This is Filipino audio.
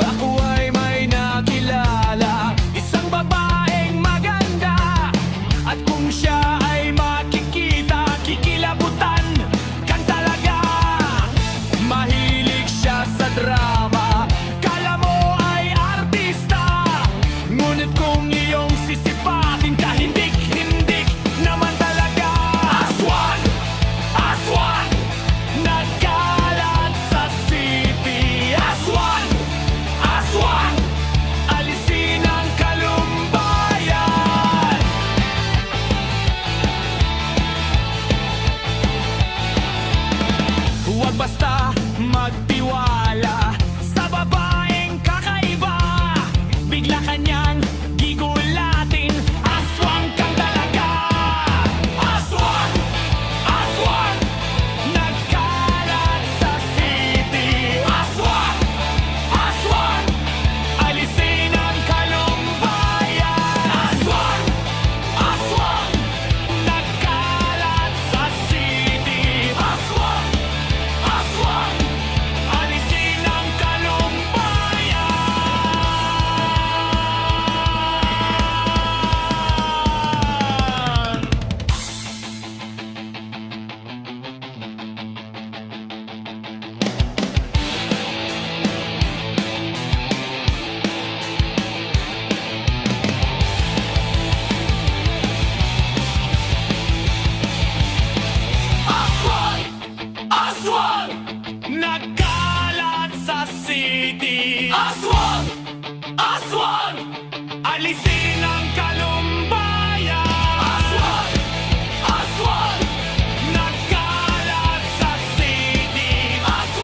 Ako ay may nakilala Isang babaeng maganda. At kung siya ay makikita Kikilabutan kan Mahilig siya sa drama Kala mo ay artista. Ngunit kung iyong sisipatin Huwag basta magtiwala city. Aswan, Aswan, Ali City.